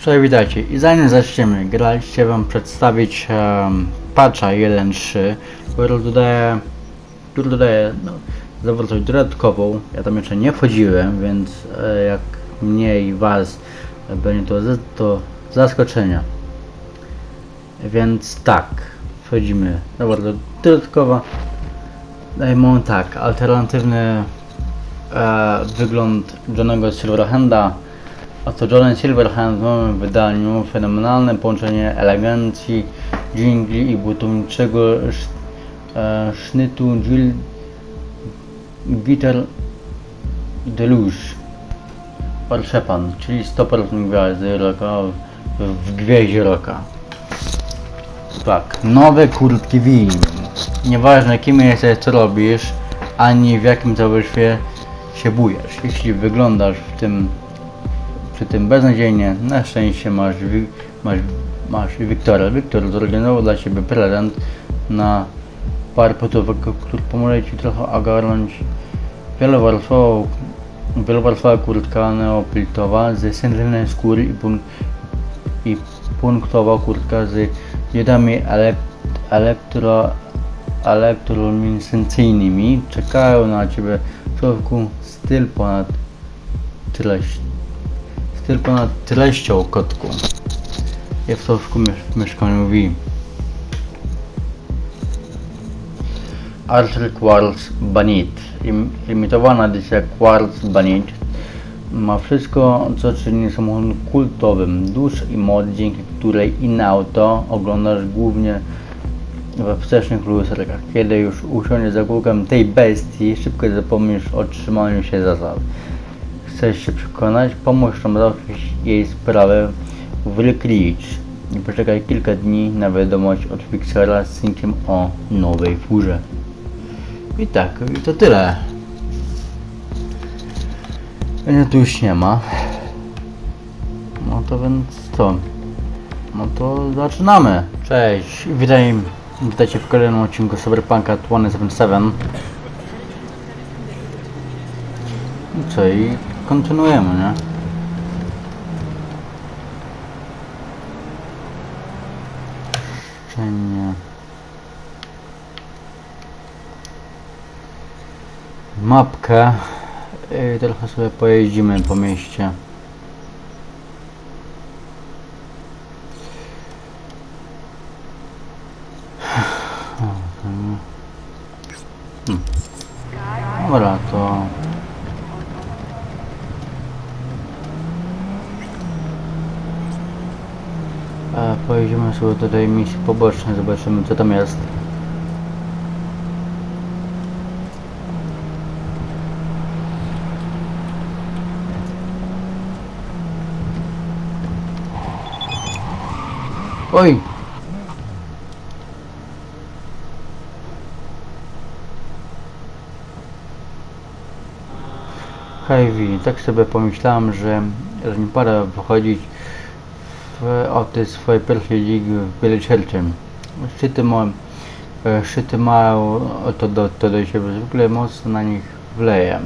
Cześć, witajcie. I zanim zaczniemy grać, chciałem wam przedstawić um, patcha 1.3, który dodaje, który dodaje no, zawartość dodatkową. Ja tam jeszcze nie wchodziłem, więc e, jak mnie i was e, będzie to, to zaskoczenia. Więc tak, wchodzimy. Zawartość dodatkowa. Dajmy tak, alternatywny e, wygląd Johnego Silverhanda. Oto John Silverhand w nowym wydaniu fenomenalne połączenie elegancji, dżingli i butowniczego sz, e, sznytu Jill Gitter Deluge Parszepan, czyli 100% gwiazdy roka w, w gwieździe roka. Tak, nowe kurtki win. Nieważne kim jesteś, co robisz, ani w jakim towarzystwie się bujesz. Jeśli wyglądasz w tym przy tym beznadziejnie, na szczęście masz, masz, masz Wiktora. Wiktor zorganizował dla Ciebie prezent na par potówek, który pomoże Ci trochę ogarnąć wielowarstwową, wielowarstwowa kurtka neopiltowa ze syntetycznej skóry i, pun- i punktowa kurtka z diodami elek- elektro, elektroluminescencyjnymi. Czekają na Ciebie w styl ponad treść styl ponad treścią kotku. Jak w środku miesz- mieszkaniu V. Archer Quartz Banit. Im, imitowana edycja Quartz Banit ma wszystko, co czyni samochodem kultowym. Dusz i moc, dzięki której inne auto oglądasz głównie we wstecznych lusterkach. Kiedy już usiądziesz za kółkiem tej bestii, szybko zapomnisz o trzymaniu się zasad. Chcesz się przekonać? Pomóż nam załatwić jej sprawę w. I poczekaj kilka dni na wiadomość od Fixera z synkiem o nowej furze. I tak, i to tyle. Mnie tu już nie ma. No to więc co? No to zaczynamy. Cześć, witaj, witajcie w kolejnym odcinku Cyberpunka 2077. I co, i kontynuujemy, nie? Szczenie. Mapkę. I trochę sobie pojeździmy po mieście. Hmm. Dobra, to... E, do tej misji pobocznej, zobaczymy co tam jest. Oj! Heavy, tak sobie pomyślałem, że, że mi pora wychodzić tej swojej pierwszej ligi w Wielczerczym. Szczyty mają, e, szczyty mają to do, to do siebie, zwykle mocno na nich wleję.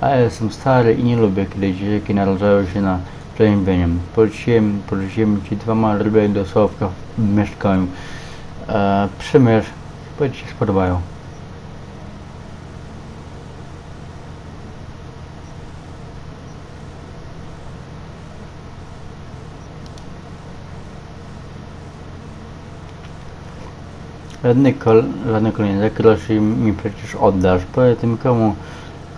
A ja jestem stary i nie lubię, kiedy dzieciaki narażają się na przeziębienie. Poleciłem, poleciłem ci dwoma ryby do Sławka w mieszkaniu. E, przymierz, chyba ci się spodobają. Żadny kol, żadny kolejny groszy mi przecież oddasz. Poza tym komu,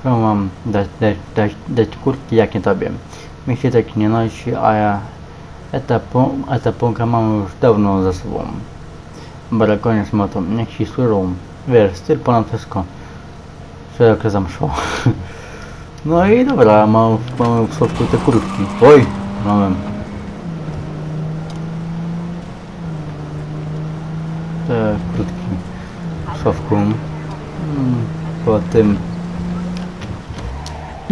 komu mam dać, dać, dać, dać kurtki jak nie tobie. Mi się tak nie nosi, a ja etapunka mam już dawno za sobą. Bara koniec motą, niech ci służą. Wiesz, styl ponad wszystko. Szeroko zamszło. No i dobra, mam, mamy w środku te kurtki. Oj, mamy. Te krótki szafką mm, po tym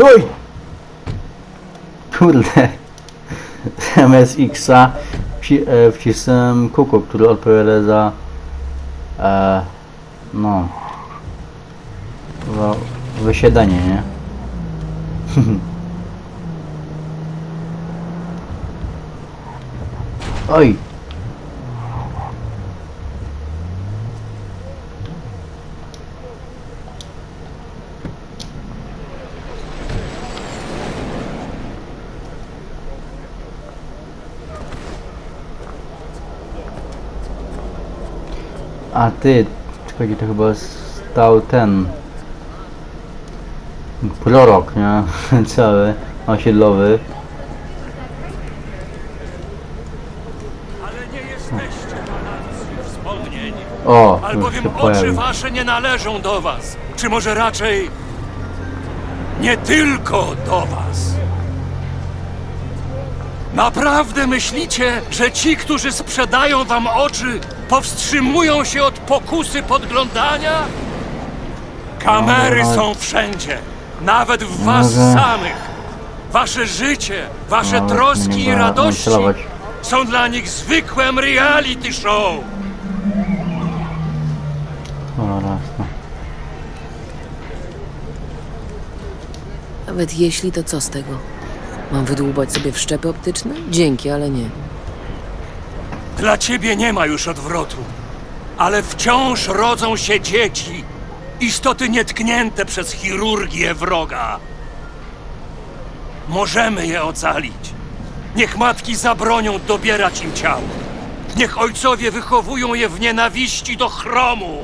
Oj! Kurde zamiast Xa e, wcisnąłem kuku, który odpowiada za e, no za wysiadanie, nie? Oj! A ty, czekajcie, to chyba stał ten prorok, nie? Cały osiedlowy. Ale nie jesteście balancji wspomnień, O, albowiem oczy wasze nie należą do was. Czy może raczej nie tylko do was? Naprawdę myślicie, że ci, którzy sprzedają wam oczy, powstrzymują się od pokusy podglądania? Kamery No, są wszędzie, nawet w was Może- samych. Wasze życie, wasze No, troski nie i ma radości celować. są dla nich zwykłym reality show. No. Nawet jeśli, to co z tego? Mam wydłubać sobie wszczepy optyczne? Dzięki, ale nie. Dla ciebie nie ma już odwrotu, ale wciąż rodzą się dzieci, istoty nietknięte przez chirurgię wroga. Możemy je ocalić. Niech matki zabronią dobierać im ciało. Niech ojcowie wychowują je w nienawiści do chromu.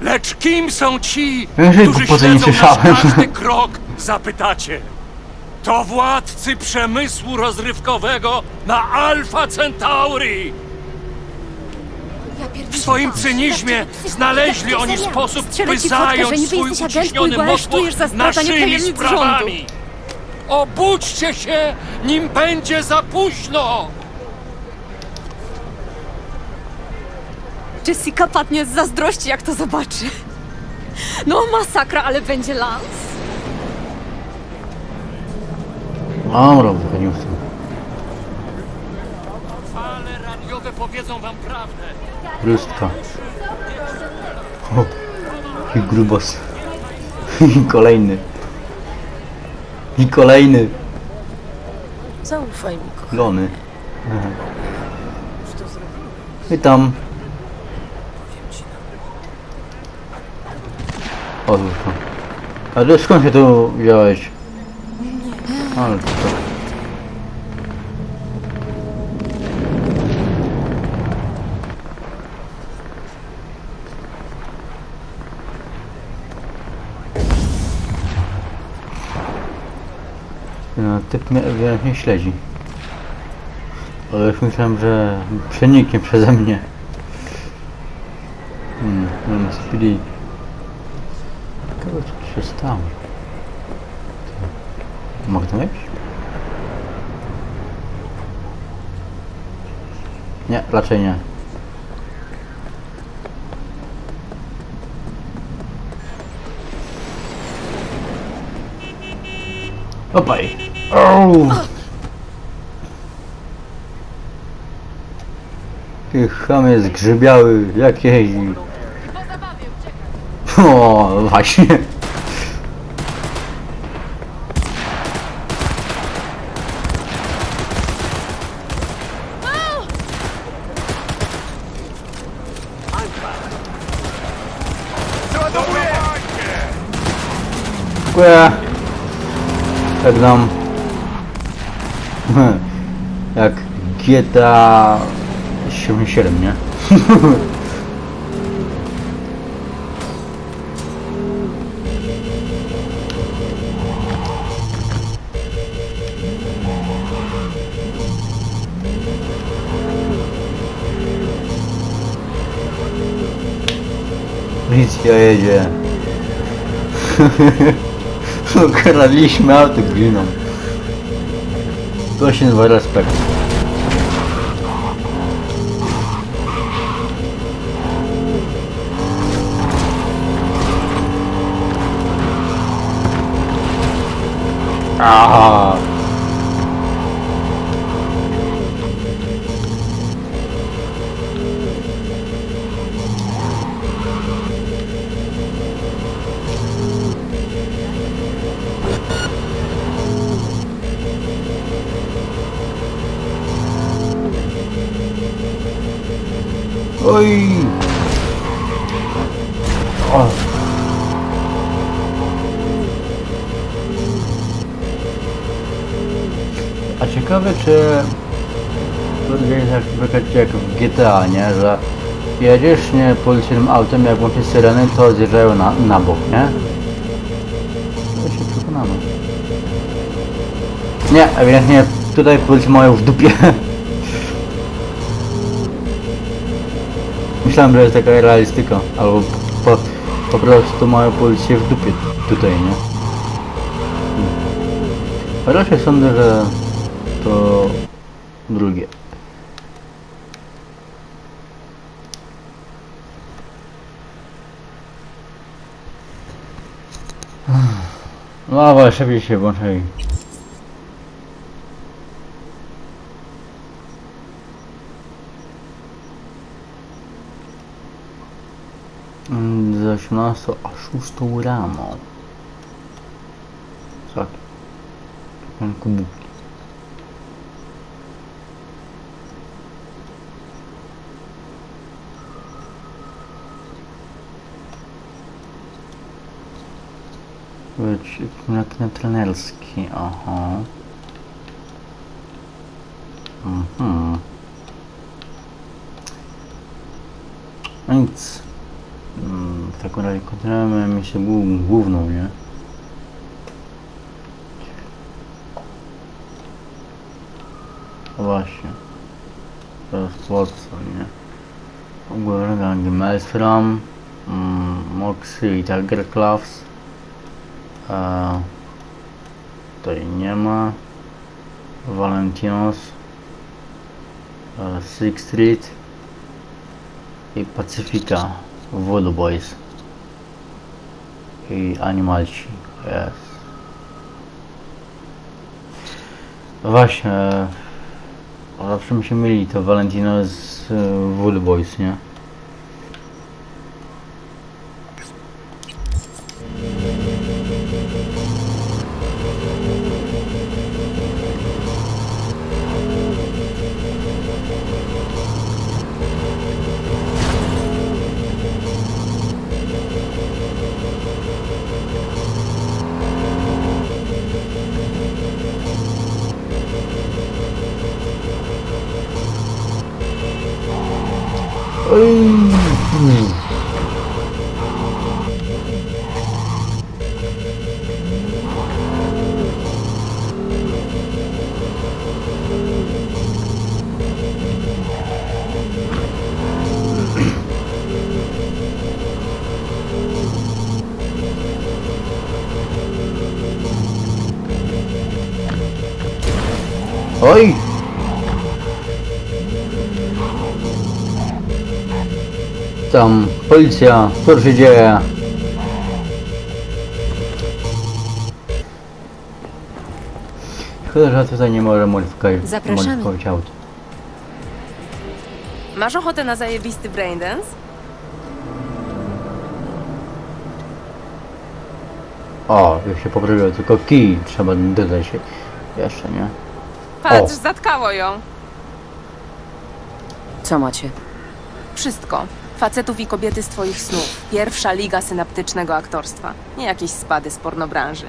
Lecz kim są ci, którzy głupoty nie śledzą nasz słyszałem. każdy krok, zapytacie? To władcy przemysłu rozrywkowego na Alfa Centauri! W swoim cynizmie znaleźli oni sposób, by zająć swój uciśniony motłoch naszymi sprawami. Obudźcie się, nim będzie za późno! Jessica padnie z zazdrości, jak to zobaczy. No, masakra, ale będzie lans. Dobra, wychodził z tym. Radiowe powiedzą wam prawdę. Brustka. O, i grubos. I kolejny. I kolejny. Zaufaj mi, kochanie. Lony. Witam. O, tylko. A ty skąd się tu wziąłeś? Ale to. Typ mnie ewidentnie śledzi. Ale już myślałem, że przeniknie przeze mnie. Hmm, mam speedy. Ciekawe co się stało. Mogę tam? Nie, raczej nie. Opaj! Ouu! Ty chamie zgrzybiały, jak jeździ. O, właśnie. Dziękuję. Jak nam... Jak GTA 77, nie? Policja jedzie. Ukradliśmy auto gliną. To się nazywa respekt. Aha. GTA, nie? Że jedziesz nie autem, jak włączysz syreny, to zjeżdżają na, na bok, nie? To się przekonamy. Nie, ewidentnie tutaj policja mają w dupie. Myślałem, że jest taka realistyka, albo po, po prostu mają policję w dupie tutaj, nie? A raczej sądzę, że to drugie. No szybciej się włączaj. Mm, Z 18 a 6 rano. Tak. Ten kubuki. Na trenerski, aha. Mhm. No nic. Mm, W takim razie kontynuujemy misję głó- główną, nie? No właśnie. To jest Watson, nie? Ogólnie Maelstrom, Moxie i Tiger Claws. E, tutaj nie ma. Valentinos. E, Six Street. I Pacyfika. Voodoo Boys. I Animalci. Yes. No Właśnie. e, Zawsze mi się myli to Valentino z e, Voodoo Boys, nie? Oj! Tam, policja, co się dzieje? Szkoda, że tutaj nie może modyfikować, Zapraszamy. modyfikować aut. Masz ochotę na zajebisty braindance? O, już się poprawiło, tylko kij trzeba dodać jeszcze, nie? Patrz, O. zatkało ją. Co macie? Wszystko. Facetów i kobiety z twoich snów. Pierwsza liga synaptycznego aktorstwa. Nie jakieś spady z pornobranży.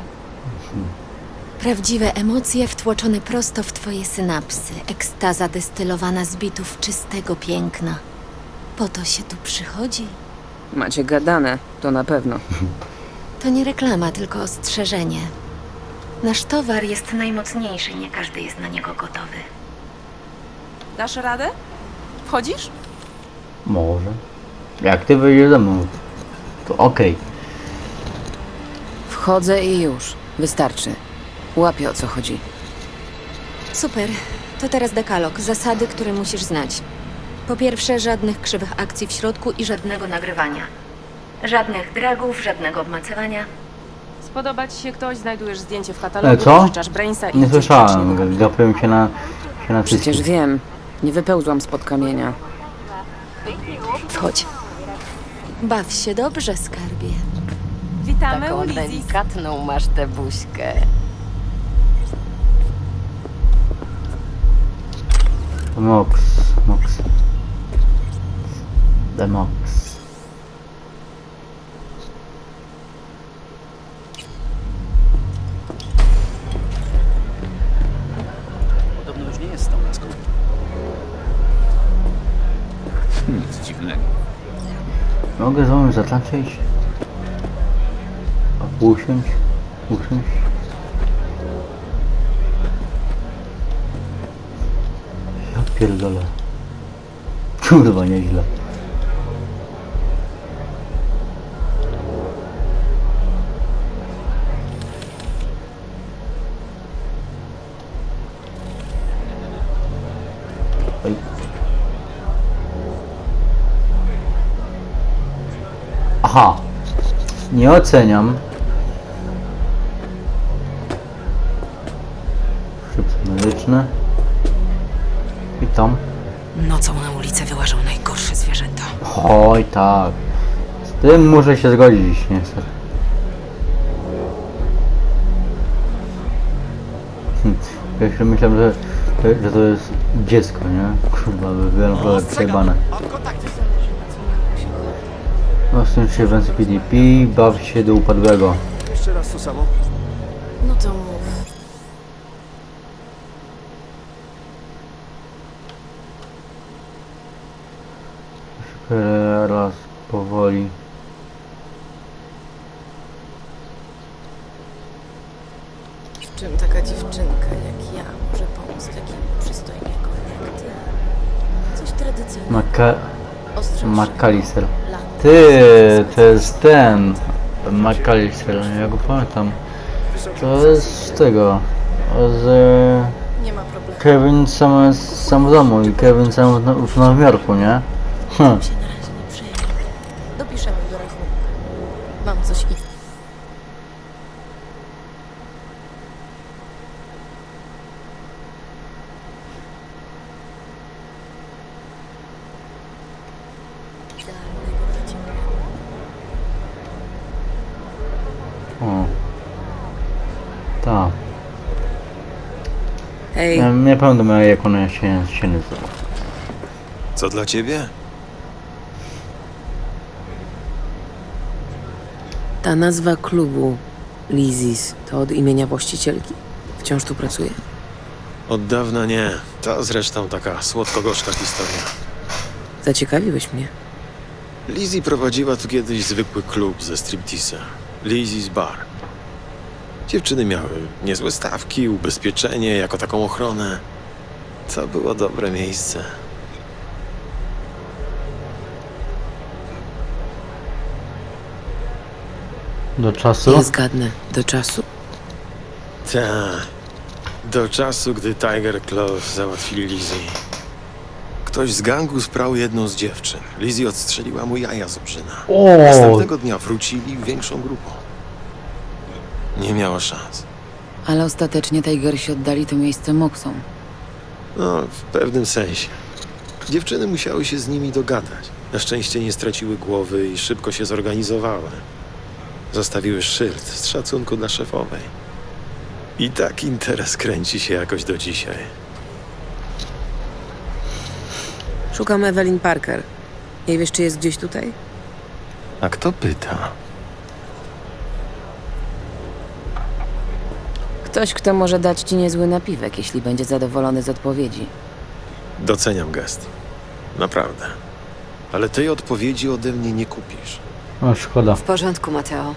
Prawdziwe emocje wtłoczone prosto w twoje synapsy. Ekstaza destylowana z bitów czystego piękna. Po to się tu przychodzi. Macie gadane, to na pewno. To nie reklama, tylko ostrzeżenie. Nasz towar jest najmocniejszy, nie każdy jest na niego gotowy. Dasz radę? Wchodzisz? Może. Jak ty wyjdziesz ze mną, to okej. Wchodzę i już. Wystarczy. Łapię o co chodzi. Super. To teraz dekalog. Zasady, które musisz znać. Po pierwsze, żadnych krzywych akcji w środku i żadnego nagrywania. Żadnych dragów, żadnego obmacywania. Spodoba ci się ktoś, znajdujesz zdjęcie w katalogu, E, co? pożyczasz brainsa i Nie idziesz słyszałem, gapiłem się na, się na Przecież wiem. Nie wypełzłam spod kamienia. Wchodź. Baw się dobrze, skarbie. Witamy u Lizzie. delikatną masz tę buźkę. Mox, Mox. Demox. Mogę z wami zatańczyć? A usiąść? Usiąść? Ja pierdolę. Kurwa, nieźle. Aha. Nie oceniam. Szybce medyczne. I tam. Nocą na ulicę wyłażą najgorsze zwierzęta. Oj tak. Z tym muszę się zgodzić niestety. Hm, Jeszcze myślałem, że, że to jest dziecko, nie? Kurwa, by było przejebane. Ostrzeń się w NCPDP, baw się do upadłego. Jeszcze raz to samo. No to mów. Teraz powoli. W czym taka dziewczynka jak ja może pomóc takiemu przystojniakowi jak ty? Coś tradycyjnego. Maka Ostrzej McAllister. Ty, to jest ten. McAllister, ja go pamiętam. To jest z tego. Z Nie ma problemu. Kevin sam, sam w domu i Kevin sam w, w Nowym Jorku, nie? Hm. się na pamiętam jak ona się, się nazywa. Co dla ciebie? ta nazwa klubu Lizis to od imienia właścicielki? Wciąż tu pracuje? Od dawna nie. To zresztą taka słodko-gorzka historia. Zaciekawiłeś mnie. Lizzie prowadziła tu kiedyś zwykły klub ze stripteasem. Lizzie's Bar. Dziewczyny miały niezłe stawki, ubezpieczenie, jako taką ochronę. To było dobre miejsce. Do czasu? Nie zgadnę. Do czasu. Tak. Do czasu, gdy Tiger Claw załatwili Lizzie. Ktoś z gangu sprał jedną z dziewczyn. Lizzie odstrzeliła mu jaja z obrzyna. O, Następnego dnia wrócili większą grupą. Nie miała szans. Ale ostatecznie Tigersi oddali to miejsce Moxom. No, w pewnym sensie. Dziewczyny musiały się z nimi dogadać. Na szczęście nie straciły głowy i szybko się zorganizowały. Zostawiły szyld z szacunku dla szefowej. I tak interes kręci się jakoś do dzisiaj. Szukam Evelyn Parker. Nie wiesz, czy jest gdzieś tutaj? A kto pyta? Ktoś, kto może dać ci niezły napiwek, jeśli będzie zadowolony z odpowiedzi. Doceniam gest. Naprawdę. Ale tej odpowiedzi ode mnie nie kupisz. o szkoda. W porządku, Mateo.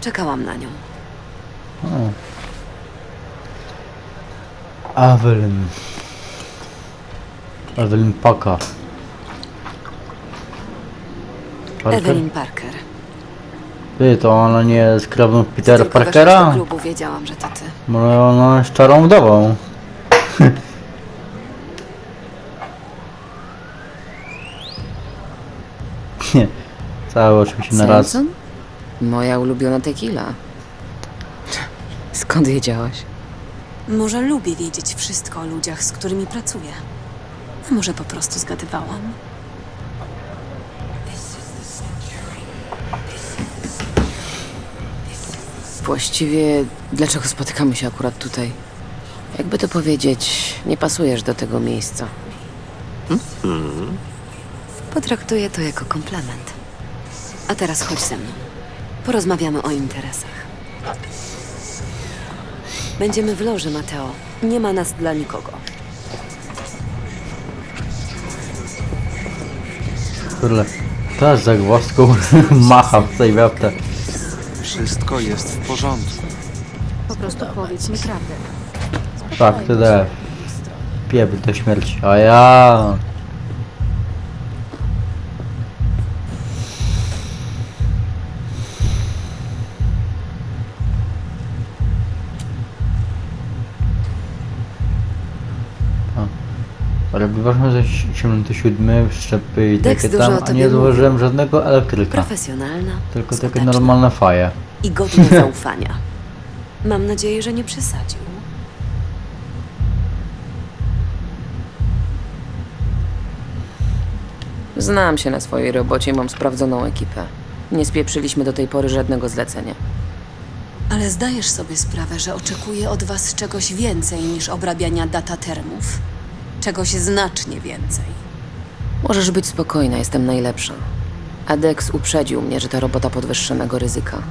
Czekałam na nią. Evelyn. Evelyn Paka. Parker? Evelyn Parker. Ty, to ona nie jest krewną Petera Tylko weszłaś do Parkera? klubu, wiedziałam, że to ty. Może ona jest czarą wdową. Nie. Całe oczywiście na raz. Samson? Moja ulubiona tequila. Skąd wiedziałaś? Może lubię wiedzieć wszystko o ludziach, z którymi pracuję. A może po prostu zgadywałam. Właściwie, dlaczego spotykamy się akurat tutaj? Jakby to powiedzieć, nie pasujesz do tego miejsca. Potraktuję to jako komplement. A teraz chodź ze mną. Porozmawiamy o interesach. Będziemy w loży, Mateo. Nie ma nas dla nikogo. Kurde, ta z zagwozdką macha w tej wiapce. Wszystko jest w porządku. Po prostu powiedz mi prawdę. Tak, tyle. Pieb do śmierci. A ja. Ale ważne, że 77 szczepy i Dex takie dużo tam, a tobie nie mówi. zauważyłem żadnego elektryka. Profesjonalna, Tylko takie skuteczna normalne faje. I godna zaufania. Mam nadzieję, że nie przesadził. Znam się na swojej robocie i mam sprawdzoną ekipę. Nie spieprzyliśmy do tej pory żadnego zlecenia. Ale zdajesz sobie sprawę, że oczekuję od was czegoś więcej niż obrabiania datatermów. Czegoś znacznie więcej. Możesz być spokojna, jestem najlepsza. A Dex uprzedził mnie, że to robota podwyższonego ryzyka.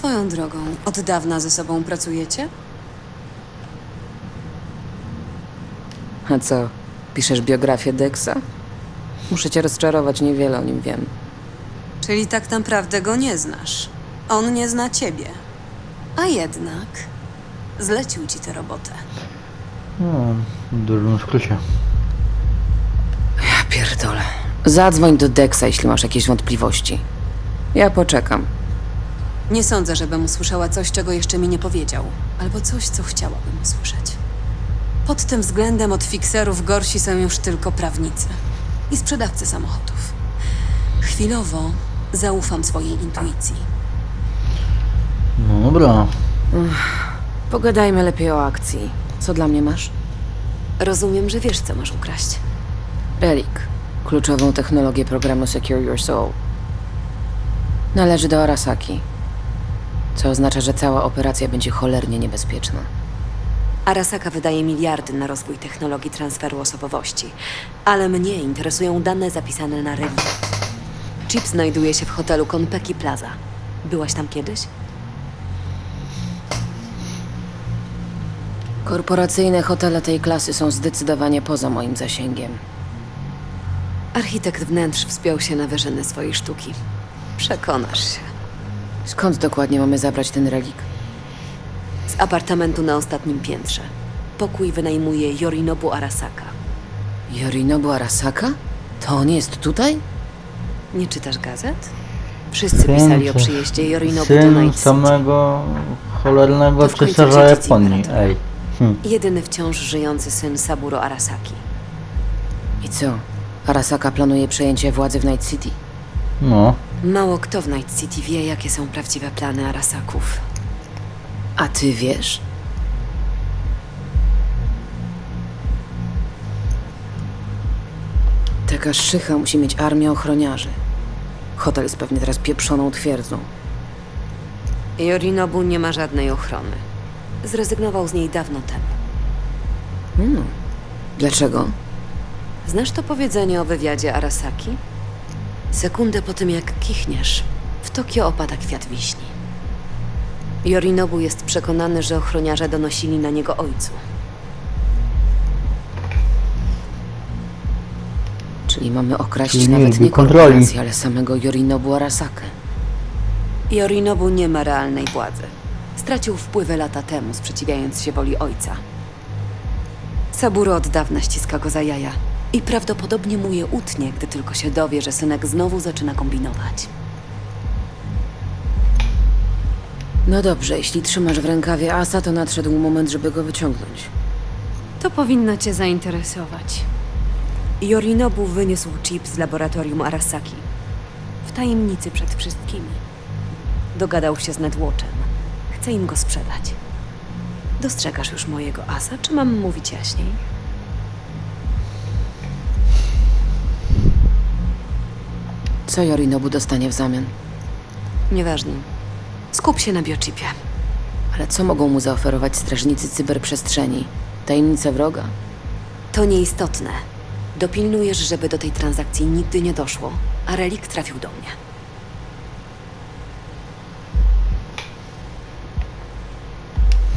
Swoją drogą, od dawna ze sobą pracujecie? A co? Piszesz biografię Dexa? Muszę cię rozczarować, niewiele o nim wiem. Czyli tak naprawdę go nie znasz. On nie zna ciebie. A jednak zlecił ci tę robotę. No, w dużym skrócie. Ja pierdolę. Zadzwoń do Dexa, jeśli masz jakieś wątpliwości. Ja poczekam. Nie sądzę, żebym usłyszała coś, czego jeszcze mi nie powiedział, albo coś, co chciałabym usłyszeć. Pod tym względem od fikserów gorsi są już tylko prawnicy i sprzedawcy samochodów. Chwilowo zaufam swojej intuicji. No dobra. Pogadajmy lepiej o akcji. Co dla mnie masz? Rozumiem, że wiesz, co masz ukraść. Relik. Kluczową technologię programu Secure Your Soul. Należy do Arasaki. Co oznacza, że cała operacja będzie cholernie niebezpieczna. Arasaka wydaje miliardy na rozwój technologii transferu osobowości, ale mnie interesują dane zapisane na relikii. Chip znajduje się w hotelu Konpeki Plaza. Byłaś tam kiedyś? Korporacyjne hotele tej klasy są zdecydowanie poza moim zasięgiem. Architekt wnętrz wspiął się na wyżyny swojej sztuki. Przekonasz się. Skąd dokładnie mamy zabrać ten relik? Z apartamentu na ostatnim piętrze. Pokój wynajmuje Yorinobu Arasaka. Yorinobu Arasaka? To on jest tutaj? Nie czytasz gazet? Wszyscy pisali o Syn- przyjeździe Yorinobu do Syn Night City. samego cholernego To w końcu cesarza dziedzic Japonii. imperatora. Ej. Hm. Jedyny wciąż żyjący syn Saburo Arasaki. I co? Arasaka planuje przejęcie władzy w Night City. No. Mało kto w Night City wie, jakie są prawdziwe plany Arasaków. A ty wiesz? Taka szycha musi mieć armię ochroniarzy. Hotel jest pewnie teraz pieprzoną twierdzą. Yorinobu nie ma żadnej ochrony. Zrezygnował z niej dawno temu. Hmm. Dlaczego? Znasz to powiedzenie o wywiadzie Arasaki? Sekundę po tym, jak kichniesz, w Tokio opada kwiat wiśni. Yorinobu jest przekonany, że ochroniarze donosili na niego ojcu. Czyli mamy okraść Czyli nie nawet lubi nie kontroli. ale samego Yorinobu Arasakę. Yorinobu nie ma realnej władzy. Stracił wpływy lata temu, sprzeciwiając się woli ojca. Saburo od dawna ściska go za jaja i prawdopodobnie mu je utnie, gdy tylko się dowie, że synek znowu zaczyna kombinować. No dobrze, jeśli trzymasz w rękawie asa, to nadszedł moment, żeby go wyciągnąć. To powinno cię zainteresować. Yorinobu wyniósł chip z laboratorium Arasaki. W tajemnicy przed wszystkimi. Dogadał się z Netwatchem. Chce im go sprzedać. Dostrzegasz już mojego asa, czy mam mówić jaśniej? Co Yorinobu dostanie w zamian? Nieważne. Skup się na biochipie. Ale co mogą mu zaoferować strażnicy cyberprzestrzeni? Tajemnice wroga? To nieistotne. Dopilnujesz, żeby do tej transakcji nigdy nie doszło, a relik trafił do mnie.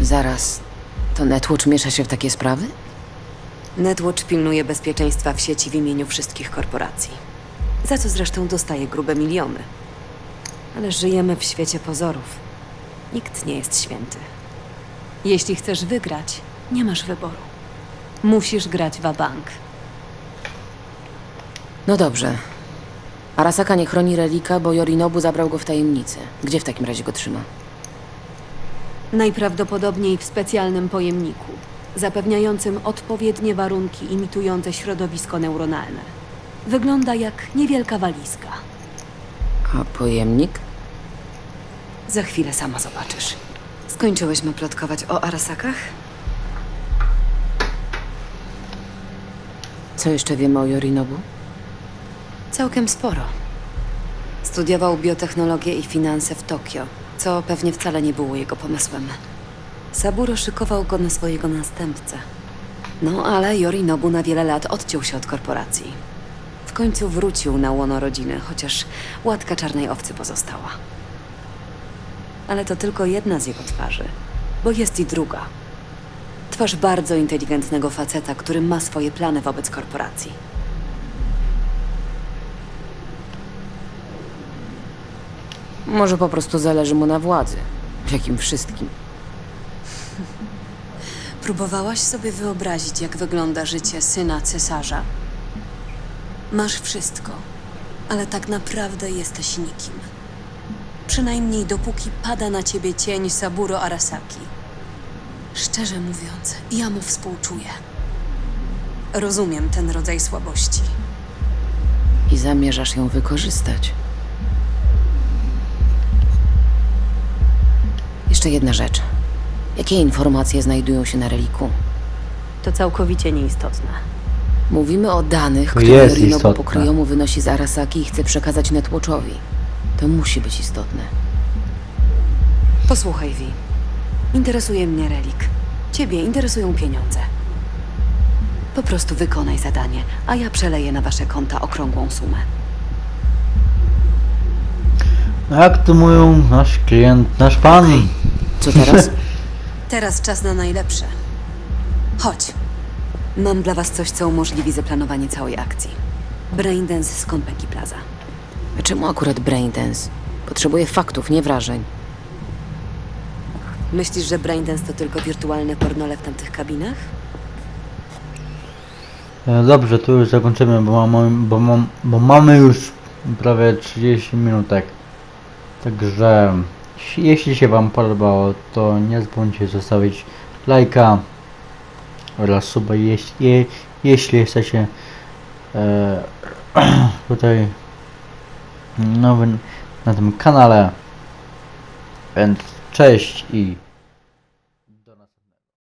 Zaraz. To Netwatch miesza się w takie sprawy? Netwatch pilnuje bezpieczeństwa w sieci w imieniu wszystkich korporacji. Za co zresztą dostaje grube miliony. Ale żyjemy w świecie pozorów. Nikt nie jest święty. Jeśli chcesz wygrać, nie masz wyboru. Musisz grać w bank. No dobrze. Arasaka nie chroni relika, bo Yorinobu zabrał go w tajemnicy. Gdzie w takim razie go trzyma? Najprawdopodobniej w specjalnym pojemniku, zapewniającym odpowiednie warunki imitujące środowisko neuronalne. Wygląda jak niewielka walizka. A pojemnik? Za chwilę sama zobaczysz. Skończyłyśmy plotkować o Arasakach? Co jeszcze wiemy o Yorinobu? Całkiem sporo. Studiował biotechnologię i finanse w Tokio, co pewnie wcale nie było jego pomysłem. Saburo szykował go na swojego następcę. No ale Yorinobu na wiele lat odciął się od korporacji. W końcu wrócił na łono rodziny, chociaż łatka czarnej owcy pozostała. Ale to tylko jedna z jego twarzy, bo jest i druga. Twarz bardzo inteligentnego faceta, który ma swoje plany wobec korporacji. Może po prostu zależy mu na władzy. Jakim wszystkim. Próbowałaś sobie wyobrazić, jak wygląda życie syna cesarza? Masz wszystko, ale tak naprawdę jesteś nikim. Przynajmniej dopóki pada na ciebie cień Saburo Arasaki. Szczerze mówiąc, ja mu współczuję. Rozumiem ten rodzaj słabości. I zamierzasz ją wykorzystać. Jeszcze jedna rzecz. Jakie informacje znajdują się na reliku? To całkowicie nieistotne. Mówimy o danych, które jest istotne. pokryjomu wynosi z Arasaki i chce przekazać Netwatchowi. To musi być istotne. Posłuchaj, Vi. Interesuje mnie relik. Ciebie interesują pieniądze. Po prostu wykonaj zadanie, a ja przeleję na wasze konta okrągłą sumę. No jak to mówią nasz klient, nasz pan? Co teraz? Teraz czas na najlepsze. Chodź. Mam dla was coś, co umożliwi zaplanowanie całej akcji. Braindance z Konpeki Plaza. A czemu akurat Braindance? Potrzebuję faktów, nie wrażeń. Myślisz, że Braindance to tylko wirtualne pornole w tamtych kabinach? E, Dobrze, tu już zakończymy, bo, mam, bo, mam, bo mamy już prawie 30 minutek. Także jeśli- się Wam podobało, to nie zapomnijcie zostawić lajka oraz suba, jeśli, je, jeśli jesteście e, tutaj nowy na tym kanale. Więc cześć i.